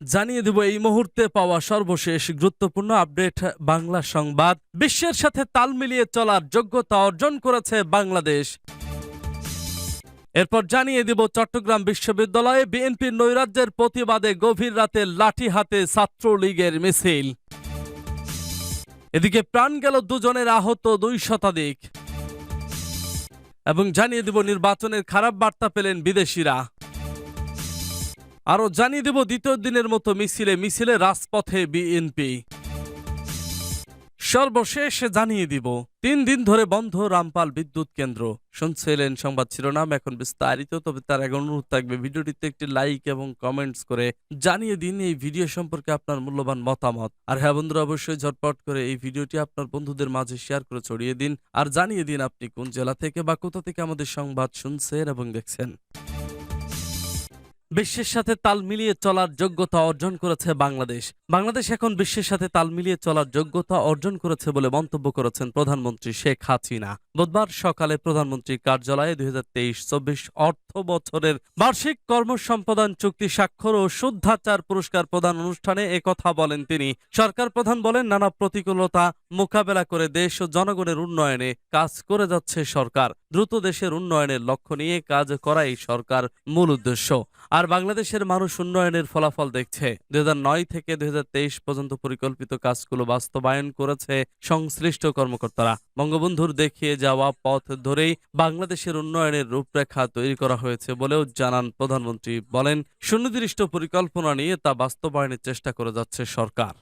জানিয়ে দেব, এই মুহূর্তে পাওয়া সর্বশেষ গুরুত্বপূর্ণ আপডেট বাংলা সংবাদ। বিশ্বের সাথে তাল মিলিয়ে চলার যোগ্যতা অর্জন করেছে বাংলাদেশ। এরপর জানিয়ে দিব, চট্টগ্রাম বিশ্ববিদ্যালয়ে বিএনপির নৈরাজ্যের প্রতিবাদে গভীর রাতে লাঠি হাতে ছাত্রলীগের মিছিল। এদিকে প্রাণ গেল দুজনের আহত দুই শতাধিক। এবং জানিয়ে দিব, নির্বাচনের খারাপ বার্তা পেলেন বিদেশিরা। আরও জানিয়ে দেব দ্বিতীয় দিনের মতো মিছিলে মিছিলে রাজপথে বিএনপি। সর্বশেষ জানিয়ে দিব, তিন দিন ধরে বন্ধ রামপাল বিদ্যুৎ কেন্দ্র। শুনছিলেন সংবাদ শিরোনাম, এখন বিস্তারিত, তবে তার আগে অনুরোধ থাকবে ভিডিওটিতে একটি লাইক এবং কমেন্টস করে জানিয়ে দিন এই ভিডিও সম্পর্কে আপনার মূল্যবান মতামত। আর হ্যাঁ বন্ধুরা, অবশ্যই ঝটপট করে এই ভিডিওটি আপনার বন্ধুদের মাঝে শেয়ার করে ছড়িয়ে দিন। আর জানিয়ে দিন আপনি কোন জেলা থেকে বা কোথা থেকে আমাদের সংবাদ শুনছেন এবং দেখছেন। বিশ্বের সাথে তাল মিলিয়ে চলার যোগ্যতা অর্জন করেছে বাংলাদেশ। বাংলাদেশ এখন বিশ্বের সাথে তাল মিলিয়ে চলার যোগ্যতা অর্জন করেছে বলে মন্তব্য করেছেন প্রধানমন্ত্রী শেখ হাসিনা। বুধবার সকালে প্রধানমন্ত্রীর কার্যালয়ে দুই হাজার তেইশ চব্বিশ অর্থ বছরের বার্ষিক কর্মসম্পাদন চুক্তি স্বাক্ষর ও শুদ্ধাচার পুরস্কার প্রদান অনুষ্ঠানে একথা বলেন তিনি। সরকার প্রধান বলেন, নানা প্রতিকূলতা মোকাবেলা করে দেশ ও জনগণের উন্নয়নে কাজ করে যাচ্ছে সরকার। দ্রুত দেশের উন্নয়নের লক্ষ্য নিয়ে কাজ করাই সরকার মূল উদ্দেশ্য। আর বাংলাদেশের মানুষ উন্নয়নের ফলাফল দেখছে। দুই হাজার নয় থেকে দুই হাজার তেইশ পর্যন্ত পরিকল্পিত কাজগুলো বাস্তবায়ন করেছে সংশ্লিষ্ট কর্মকর্তারা। বঙ্গবন্ধুর দেখিয়ে যাওয়া পথ ধরেই বাংলাদেশের উন্নয়নের রূপরেখা তৈরি করা হয়েছে বলেও জানান প্রধানমন্ত্রী। বলেন সুনির্দিষ্ট পরিকল্পনা নিয়ে তা বাস্তবায়নের চেষ্টা করে যাচ্ছে সরকার।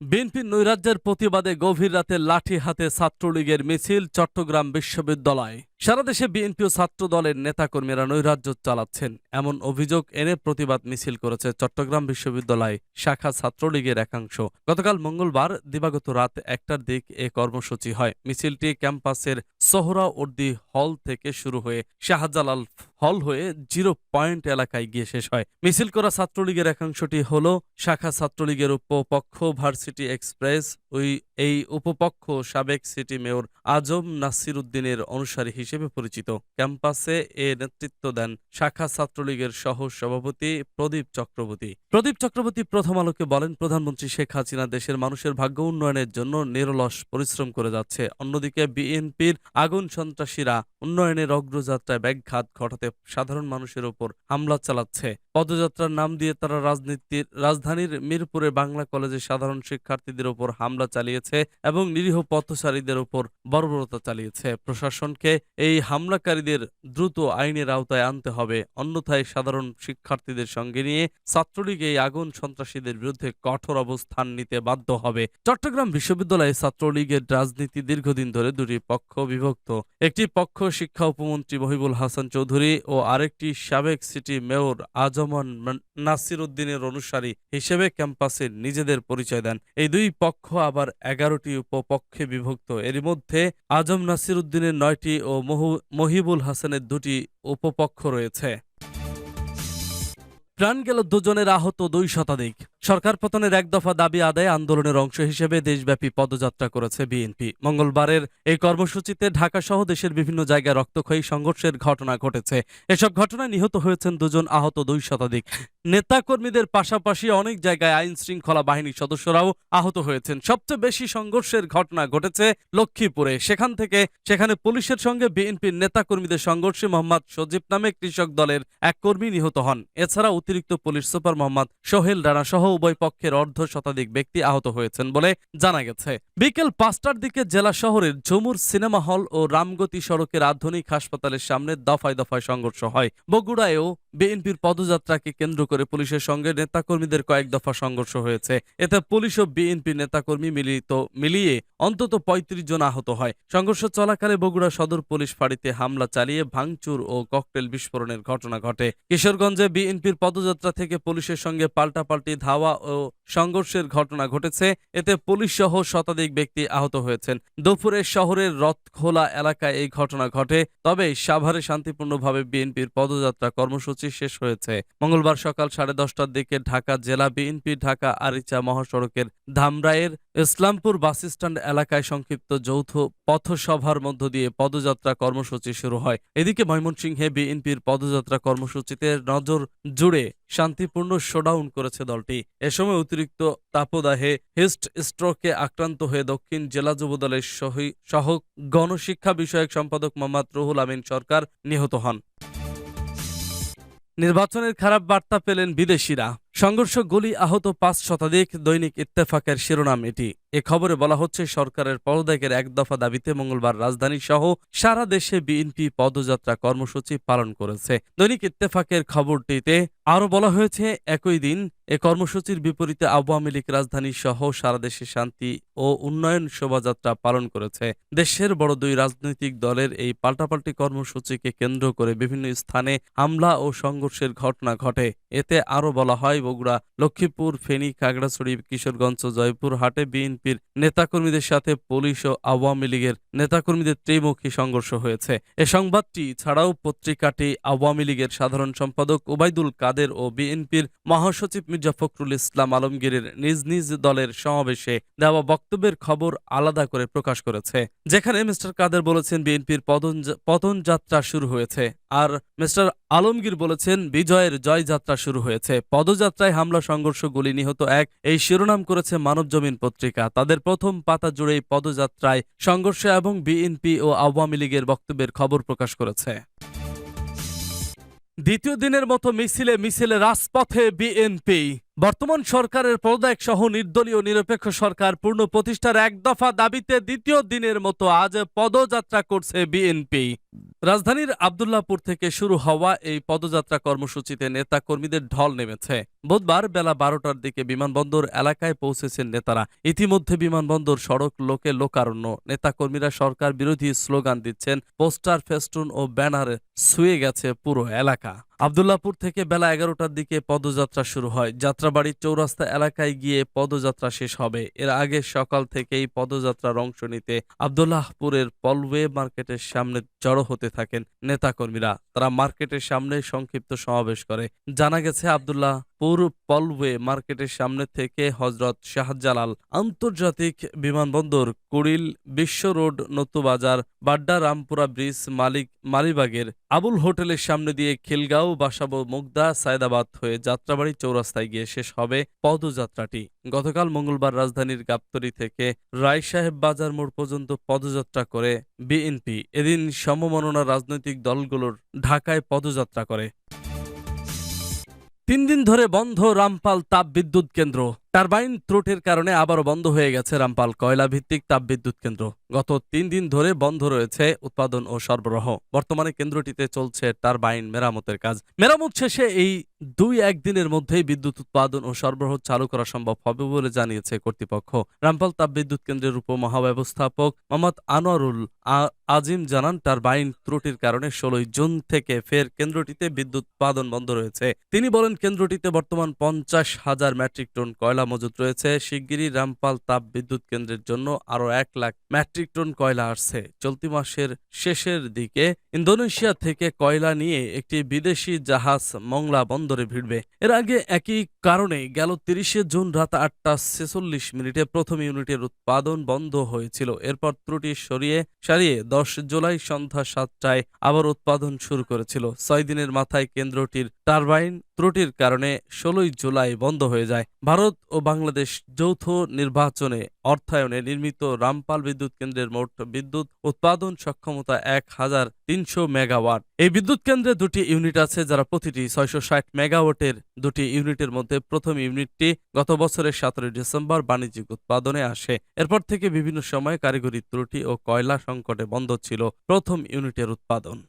বিএনপির নৈরাজ্যের প্রতিবাদে গভীর রাতে লাঠি হাতে ছাত্রলীগের মিছিল চট্টগ্রাম বিশ্ববিদ্যালয়। সারা দেশে বিএনপি ও ছাত্র দলের নেতাকর্মীরা নৈরাজ্য চালাচ্ছেন। এমন অভিযোগ এনে প্রতিবাদ মিছিল করেছে চট্টগ্রাম বিশ্ববিদ্যালয় শাখা ছাত্রলীগের একাংশ। গতকাল মঙ্গলবার দিবাগত রাত একটার দিক এ কর্মসূচি হয়। মিছিলটি ক্যাম্পাসের সোহরাওয়ার্দী হল থেকে শুরু হয়ে শাহজালাল হল হয়ে জিরো পয়েন্ট এলাকায় গিয়ে শেষ হয়। মিছিল করা ছাত্রলীগের একাংশটি হল শাখা ছাত্রলীগের উপপক্ষ ভার্সিটি এক্সপ্রেস। ওই, এই উপপক্ষ সাবেক সিটি মেয়র আজম নাসির উদ্দিনের অনুসারী হিসেবে পরিচিত। ক্যাম্পাসে এ নেতৃত্ব দেন শাখা ছাত্রলীগের সহ সভাপতি প্রদীপ চক্রবর্তী। প্রদীপ চক্রবর্তী প্রথম আলোকে বলেন, প্রধানমন্ত্রী শেখ হাসিনা দেশের মানুষের ভাগ্য উন্নয়নের জন্য নিরলস পরিশ্রম করে যাচ্ছে। অন্যদিকে বিএনপির আগুন সন্ত্রাসীরা উন্নয়নের অগ্রযাত্রায় ব্যাঘাত ঘটাতে সাধারণ মানুষের উপর হামলা চালাচ্ছে। পদযাত্রার নাম দিয়ে তারা রাজনীতির, রাজধানীর মিরপুরে বাংলা কলেজে সাধারণ শিক্ষার্থীদের উপর হামলা চালিয়েছে এবং নিরীহ পথচারীদের উপর বর্বরতা চালিয়েছে। প্রশাসনকে এই হামলাকারীদের দ্রুত আইনের আওতায় আনতে হবে। অন্যথায় সাধারণ শিক্ষার্থীদের সঙ্গে নিয়ে ছাত্রলীগ এই আগুন সন্ত্রাসীদের বিরুদ্ধে কঠোর অবস্থান নিতে বাধ্য হবে। চট্টগ্রাম বিশ্ববিদ্যালয়ে ছাত্রলীগের রাজনীতি দীর্ঘদিন ধরে দুটি পক্ষ বিভক্ত। একটি পক্ষ শিক্ষা উপমন্ত্রী মহিবুল হাসান চৌধুরী ও আরেকটি সাবেক সিটি মেয়র আজমন নাসির উদ্দিনের অনুসারী হিসেবে ক্যাম্পাসে নিজেদের পরিচয় দেন। এই দুই পক্ষ আবার এগারোটি উপপক্ষে বিভক্ত। এর মধ্যে আজম নাসির উদ্দিনের নয়টি ও মহিবুল হাসানের দুটি উপপক্ষ রয়েছে। প্রাণ গেল দুজনের আহত দুই শতাধিক। সরকার পতনের এক দফা দাবি আদায় আন্দোলনের অংশ হিসেবে দেশব্যাপী পদযাত্রা করেছে বিএনপি। মঙ্গলবারের এই কর্মসূচিতে ঢাকা সহ দেশের বিভিন্ন জায়গায় রক্তক্ষয়ী সংঘর্ষের ঘটনা ঘটেছে। এসব ঘটনায় নিহত হয়েছেন দুজন আহত দুই শতাধিক। নেতাকর্মীদের পাশাপাশি অনেক জায়গায় আইন শৃঙ্খলা বাহিনীর সদস্যরাও আহত হয়েছেন। সবচেয়ে বেশি সংঘর্ষের ঘটনা ঘটেছে লক্ষ্মীপুরে। সেখান থেকে সেখানে পুলিশের সঙ্গে বিএনপির নেতাকর্মীদের সংঘর্ষে মোহাম্মদ সজীব নামে কৃষক দলের এক কর্মী নিহত হন। এছাড়া অতিরিক্ত পুলিশ সুপার মোহাম্মদ সোহেল রানা সহ উভয় পক্ষের অর্ধ শতাধিক ব্যক্তি আহত হয়েছেন বলে জানা গেছে। বিকেল পাঁচটার দিকে জেলা শহরের ঝুমুর সিনেমা হল ও রামগতি সড়কের আধুনিক হাসপাতালের সামনে দফায় দফায় সংঘর্ষ হয়। বগুড়ায়ও বিএনপির পদযাত্রাকে কেন্দ্র করে পুলিশের সঙ্গে নেতাকর্মীদের কয়েক দফা সংঘর্ষ হয়েছে। এতে পুলিশ ও বিএনপি নেতাকর্মী মিলিত, মিলিয়ে অন্তত পঁয়ত্রিশ জন আহত হয়। সংঘর্ষ চলাকালে বগুড়া সদর পুলিশ ফাঁড়িতে হামলা চালিয়ে ভাঙচুর ও ককটেল বিস্ফোরণের ঘটনা ঘটে। কিশোরগঞ্জে বিএনপির পদযাত্রা থেকে পুলিশের সঙ্গে পাল্টাপাল্টি ধাওয়া ও সংঘর্ষের ঘটনা ঘটেছে। এতে পুলিশ সহ শতাধিক ব্যক্তি আহত হয়েছেন। দুপুরে শহরের রথখোলা এলাকায় এই ঘটনা ঘটে। তবে সাভারে শান্তিপূর্ণভাবে বিএনপির পদযাত্রা কর্মসূচি কর্মসূচি শেষ হয়েছে। মঙ্গলবার সকাল সাড়ে দশটার দিকে ঢাকা জেলা বিএনপি ঢাকা আরিচা মহাসড়কের ধামরাইয়ের ইসলামপুর বাসস্ট্যান্ড এলাকায় সংক্ষিপ্ত যৌথ পথসভার মধ্য দিয়ে পদযাত্রা কর্মসূচি শুরু হয়। এদিকে ময়মনসিংহে বিএনপির পদযাত্রা কর্মসূচিতে নজর জুড়ে শান্তিপূর্ণ শোডাউন করেছে দলটি। এ সময় অতিরিক্ত তাপদাহে হিস্ট স্ট্রোকে আক্রান্ত হয়ে দক্ষিণ জেলা যুবদলের সহ, গণশিক্ষা বিষয়ক সম্পাদক মোহাম্মদ রুহুল আমিন সরকার নিহত হন। নির্বাচনের খারাপ বার্তা পেলেন বিদেশিরা। সংঘর্ষ গুলি আহত পাঁচ শতাধিক দৈনিক ইত্তেফাকের শিরোনাম এটি। এ খবরে বলা হচ্ছে, সরকারের পদত্যাগের এক দফা দাবিতে মঙ্গলবার রাজধানী সহ সারা দেশে বিএনপি পদযাত্রা কর্মসূচি পালন করেছে। দৈনিক ইত্তেফাকের খবরটিতে আরও বলা হয়েছে, একই দিন এ কর্মসূচির বিপরীতে আওয়ামী লীগ রাজধানী সহ সারা দেশে শান্তি ও উন্নয়ন শোভাযাত্রা পালন করেছে। দেশের বড় দুই রাজনৈতিক দলের এই পাল্টাপাল্টি কর্মসূচিকে কেন্দ্র করে বিভিন্ন স্থানে হামলা ও সংঘর্ষের ঘটনা ঘটে। এতে আরও বলা হয়, বগুড়া, লক্ষ্মীপুর, ফেনী, খাগড়াছড়ি, কিশোরগঞ্জ জয়পুর হাটে বিএনপির নেতাকর্মীদের সাথে পুলিশ ও আওয়ামী লীগের নেতাকর্মীদের ত্রিমুখী সংঘর্ষ হয়েছে। এ সংবাদটি ছাড়াও পত্রিকাটি আওয়ামী লীগের সাধারণ সম্পাদক ওবায়দুল কাদের ও বিএনপির মহাসচিব মির্জা ফখরুল ইসলাম আলমগীরের নিজ নিজ দলের সমাবেশে দেওয়া বক্তব্যের খবর আলাদা করে প্রকাশ করেছে। যেখানে মিস্টার কাদের বলেছেন, বিএনপির পতন যাত্রা শুরু হয়েছে। আর মিস্টার আলমগীর বলেছেন, বিজয়ের জয়যাত্রা শুরু হয়েছে। পদযাত্রায় হামলা, সংঘর্ষ, গুলি নিহত এক, এই শিরোনাম করেছে মানবজমিন পত্রিকা। তাদের প্রথম পাতা জুড়েই পদযাত্রায় সংঘর্ষ এবং বিএনপি ও আওয়ামী লীগের বক্তব্যের খবর প্রকাশ করেছে। দ্বিতীয় দিনের মতো মিছিলে মিছিলে রাজপথে বিএনপি। বর্তমান সরকারের পদত্যাগ সহ নির্দলীয় নিরপেক্ষ সরকার পূর্ণ প্রতিষ্ঠার এক দফা দাবিতে দ্বিতীয় দিনের মতো আজ পদযাত্রা করছে বিএনপি। রাজধানীর আবদুল্লাপুর থেকে শুরু হওয়া এই পদযাত্রা কর্মসূচিতে নেতা কর্মীদের ঢল নেমেছে। বুধবার বেলা বারোটার দিকে বিমানবন্দর এলাকায় পৌঁছেছেন নেতারা। ইতিমধ্যে বিমানবন্দর সড়ক লোকে লোকারণ্য। নেতাকর্মীরা সরকার বিরোধী স্লোগান দিচ্ছেন, পোস্টার, ফেস্টুন ও ব্যানারে ছুঁয়ে গেছে পুরো এলাকা। আবদুল্লাপুর থেকে বেলা এগারোটার দিকে পদযাত্রা শুরু হয়। যাত্রাবাড়ির চৌরাস্তা এলাকায় গিয়ে পদযাত্রা শেষ হবে। এর আগে সকাল থেকেই পদযাত্রার অংশ নিতে আবদুল্লাহপুরের পলওয়ে মার্কেটের সামনে জড়ো হতে থাকেন নেতাকর্মীরা। তারা মার্কেটের সামনে সংক্ষিপ্ত সমাবেশ করে। জানা গেছে আবদুল্লাহপুর পলওয়ে মার্কেটের সামনে থেকে হজরত শাহজালাল আন্তর্জাতিক বিমানবন্দর কুড়িল বিশ্ব রোড নতুবাজার বাড্ডা রামপুরা ব্রিজ মালিক মালিবাগের আবুল হোটেলের সামনে দিয়ে খিলগাঁও, বাসাবো, মুগদা, সায়দাবাদ হয়ে যাত্রাবাড়ি চৌরাস্তায় গিয়ে শেষ হবে পদযাত্রাটি। গতকাল মঙ্গলবার রাজধানীর গাবতলী থেকে রায় সাহেব বাজার মোড় পর্যন্ত পদযাত্রা করে বিএনপি। এদিন সমমননা রাজনৈতিক দলগুলোর ঢাকায় পদযাত্রা করে। তিন দিন ধরে বন্ধ রামপাল তাপ বিদ্যুৎ কেন্দ্র। টারবাইন ত্রুটির কারণে আবারও বন্ধ হয়ে গেছে রামপাল কয়লা ভিত্তিক তাপ বিদ্যুৎ কেন্দ্র। গত তিন দিন ধরে বন্ধ রয়েছে উৎপাদন ও সরবরাহ। বর্তমানে কেন্দ্রটিতে চলছে টারবাইন মেরামতের কাজ। মেরামত শেষে এই দুই একদিনের মধ্যেই বিদ্যুৎ উৎপাদন ও সরবরাহ চালু করা সম্ভব হবে বলে জানিয়েছে কর্তৃপক্ষ। রামপাল তাপ বিদ্যুৎ কেন্দ্রের উপমহাব্যবস্থাপক মোহাম্মদ আনোয়ারুল আজিম জানান, টারবাইন ত্রুটির কারণে ষোলোই জুন থেকে ফের কেন্দ্রটিতে বিদ্যুৎ উৎপাদন বন্ধ রয়েছে। তিনি বলেন, কেন্দ্রটিতে বর্তমান পঞ্চাশ হাজার মেট্রিক টন কয়লা মজুত রয়েছে। শিগগিরই রামপাল তাপ বিদ্যুৎ কেন্দ্রের জন্য আরও এক লাখ মেট্রিক টন কয়লা আসছে। চলতি মাসের শেষের দিকে ইন্দোনেশিয়া থেকে কয়লা নিয়ে একটি বিদেশি জাহাজ মংলা বন্দরে ভিড়বে। এর আগে একই কারণে গেল তিরিশে জুন রাত আটটা ছেচল্লিশ মিনিটে প্রথম ইউনিটের উৎপাদন বন্ধ হয়েছিল। এরপর ত্রুটি সরিয়ে সারিয়ে দশ জুলাই সন্ধ্যা সাতটায় আবার উৎপাদন শুরু করেছিল। ছয় দিনের মাথায় কেন্দ্রটির টারবাইন ত্রুটির কারণে ষোলোই জুলাই বন্ধ হয়ে যায়। ভারত ও বাংলাদেশ যৌথ নির্বাচনে অর্থায়নে নির্মিত রামপাল বিদ্যুৎ কেন্দ্রের মোট বিদ্যুৎ উৎপাদন সক্ষমতা এক হাজার তিনশো মেগাওয়াট। এই বিদ্যুৎ কেন্দ্রে দুটি ইউনিট আছে, যারা প্রতিটি ছয়শো ষাট মেগাওয়াটের দুটি ইউনিটের মধ্যে প্রথম ইউনিটটি গত বছরের সতেরোই ডিসেম্বর বাণিজ্যিক উৎপাদনে আসে। এরপর থেকে বিভিন্ন সময়ে কারিগরি ত্রুটি ও কয়লা সংকটে বন্ধ ছিল প্রথম ইউনিটের উৎপাদন।